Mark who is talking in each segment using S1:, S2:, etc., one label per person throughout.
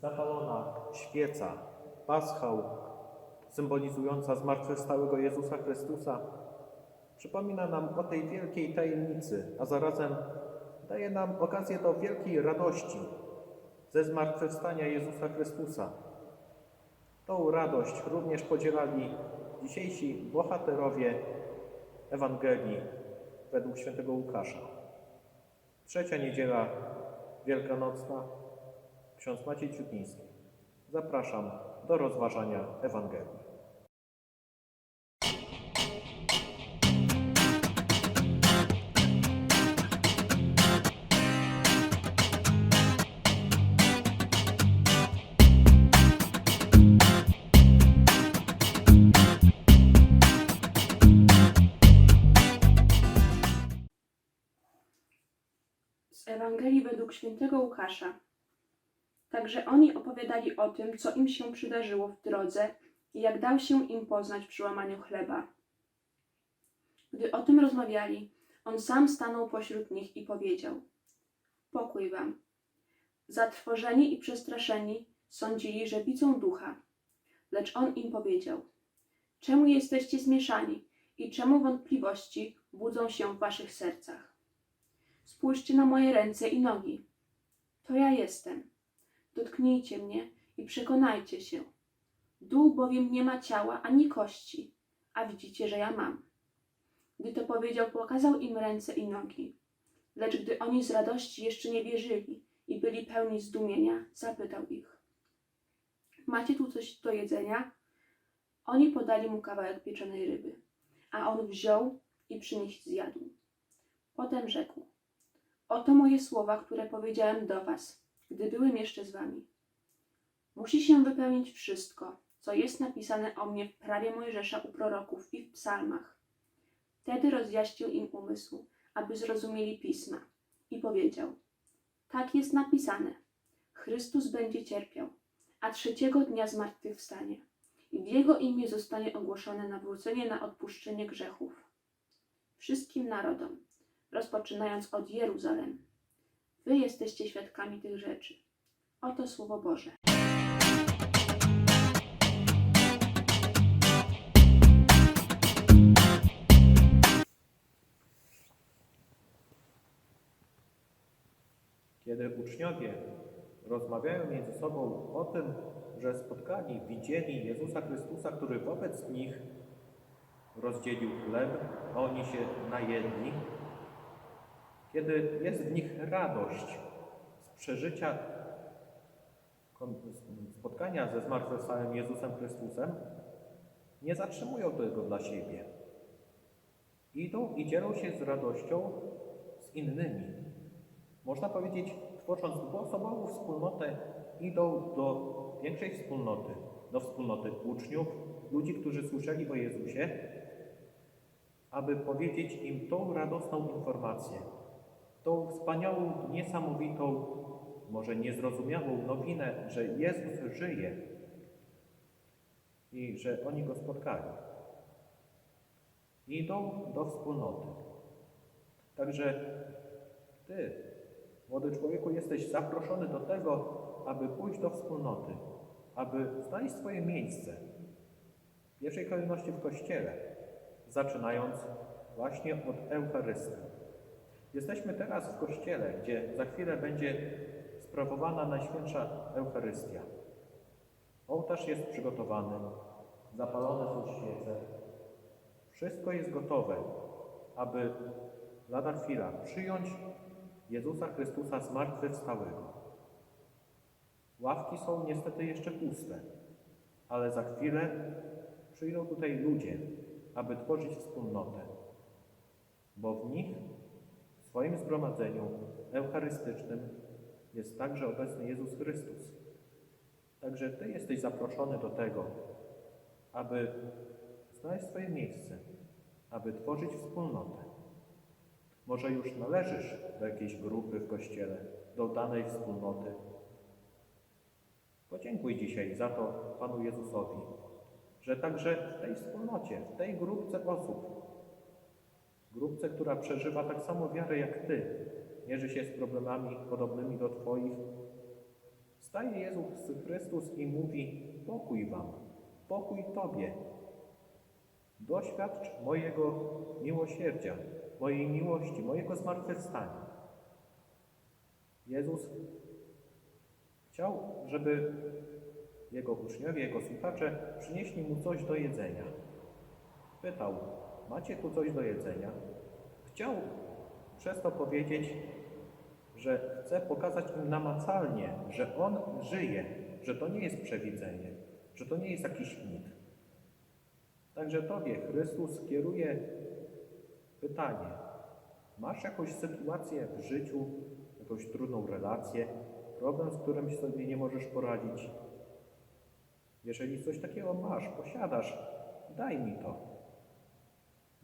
S1: zapalona świeca, paschał, symbolizująca zmartwychwstałego Jezusa Chrystusa, przypomina nam o tej wielkiej tajemnicy, a zarazem daje nam okazję do wielkiej radości ze zmartwychwstania Jezusa Chrystusa. Tą radość również podzielali dzisiejsi bohaterowie Ewangelii według świętego Łukasza. Trzecia niedziela wielkanocna, ksiądz Maciej Ciutniński. Zapraszam do rozważania Ewangelii.
S2: Ewangelii według świętego Łukasza. Także oni opowiadali o tym, co im się przydarzyło w drodze i jak dał się im poznać przy łamaniu chleba. Gdy o tym rozmawiali, on sam stanął pośród nich i powiedział: Pokój wam. Zatrwożeni i przestraszeni sądzili, że widzą ducha. Lecz on im powiedział: Czemu jesteście zmieszani i czemu wątpliwości budzą się w waszych sercach? Spójrzcie na moje ręce i nogi. To ja jestem. Dotknijcie mnie i przekonajcie się. Dół bowiem nie ma ciała ani kości, a widzicie, że ja mam. Gdy to powiedział, pokazał im ręce i nogi. Lecz gdy oni z radości jeszcze nie wierzyli i byli pełni zdumienia, zapytał ich: Macie tu coś do jedzenia? Oni podali mu kawałek pieczonej ryby, a on wziął i przy nich zjadł. Potem rzekł: Oto moje słowa, które powiedziałem do was, gdy byłem jeszcze z wami. Musi się wypełnić wszystko, co jest napisane o mnie w prawie Mojżesza u proroków i w psalmach. Wtedy rozjaśnił im umysł, aby zrozumieli pisma i powiedział: Tak jest napisane: Chrystus będzie cierpiał, a trzeciego dnia zmartwychwstanie, i w jego imię zostanie ogłoszone nawrócenie na odpuszczenie grzechów. Wszystkim narodom, rozpoczynając od Jeruzalem. Wy jesteście świadkami tych rzeczy. Oto Słowo Boże.
S1: Kiedy uczniowie rozmawiają między sobą o tym, że spotkali, widzieli Jezusa Chrystusa, który wobec nich rozdzielił chleb, a oni się najedli, kiedy jest w nich radość z przeżycia spotkania ze zmartwychwstałym Jezusem Chrystusem, nie zatrzymują tego dla siebie. Idą i dzielą się z radością z innymi. Można powiedzieć, tworząc dwuosobową wspólnotę, idą do większej wspólnoty, do wspólnoty uczniów, ludzi, którzy słyszeli o Jezusie, aby powiedzieć im tą radosną informację, tą wspaniałą, niesamowitą, może niezrozumiałą nowinę, że Jezus żyje i że oni go spotkali. Idą do wspólnoty. Także Ty, młody człowieku, jesteś zaproszony do tego, aby pójść do wspólnoty, aby znaleźć swoje miejsce. W pierwszej kolejności w Kościele, zaczynając właśnie od Eucharystii. Jesteśmy teraz w Kościele, gdzie za chwilę będzie sprawowana Najświętsza Eucharystia. Ołtarz jest przygotowany, zapalone są świece. Wszystko jest gotowe, aby lada chwila przyjąć Jezusa Chrystusa zmartwychwstałego. Ławki są niestety jeszcze puste, ale za chwilę przyjdą tutaj ludzie, aby tworzyć wspólnotę, bo w nich, swoim zgromadzeniu eucharystycznym jest także obecny Jezus Chrystus. Także Ty jesteś zaproszony do tego, aby znaleźć swoje miejsce, aby tworzyć wspólnotę. Może już należysz do jakiejś grupy w kościele, do danej wspólnoty. Podziękuj dzisiaj za to Panu Jezusowi, że także w tej wspólnocie, w tej grupce osób, grupce, która przeżywa tak samo wiarę jak Ty, mierzy się z problemami podobnymi do Twoich, Staje Jezus Chrystus i mówi: Pokój wam, pokój Tobie. Doświadcz mojego miłosierdzia, mojej miłości, mojego zmartwychwstania. Jezus chciał, żeby jego uczniowie, jego słuchacze przynieśli mu coś do jedzenia. Pytał: Macie tu coś do jedzenia? Chciał przez to powiedzieć, że chce pokazać im namacalnie, że on żyje, że to nie jest przewidzenie, że to nie jest jakiś mit. Także Tobie Chrystus kieruje pytanie: masz jakąś sytuację w życiu, jakąś trudną relację, problem, z którym sobie nie możesz poradzić? Jeżeli coś takiego masz, posiadasz, daj mi to.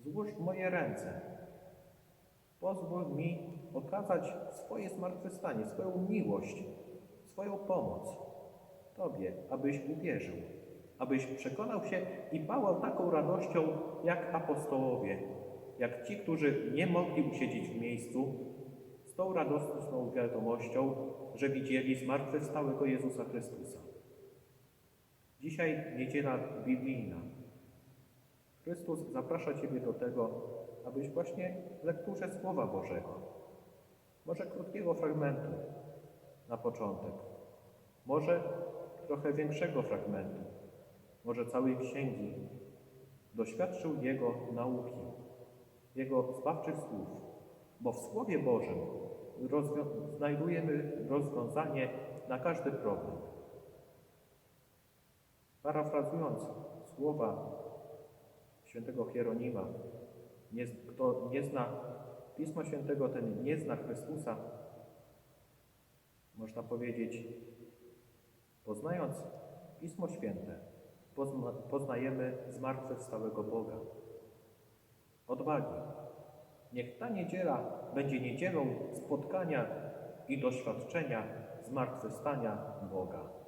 S1: Złóż moje ręce. Pozwól mi okazać swoje zmartwychwstanie, swoją miłość, swoją pomoc Tobie, abyś uwierzył, abyś przekonał się i pałał taką radością jak apostołowie, jak ci, którzy nie mogli usiedzieć w miejscu, z tą radosną wiadomością, że widzieli zmartwychwstałego Jezusa Chrystusa. Dzisiaj niedziela biblijna. Chrystus zaprasza Ciebie do tego, abyś właśnie w lekturze Słowa Bożego, może krótkiego fragmentu na początek, może trochę większego fragmentu, może całej księgi, doświadczył Jego nauki, Jego zbawczych słów, bo w Słowie Bożym rozwią- znajdujemy rozwiązanie na każdy problem. Parafrazując słowa świętego Hieronima, nie, kto nie zna Pisma Świętego, ten nie zna Chrystusa. Można powiedzieć, poznając Pismo Święte, pozna, poznajemy zmartwychwstałego Boga. Odwagi. Niech ta niedziela będzie niedzielą spotkania i doświadczenia zmartwychwstania Boga.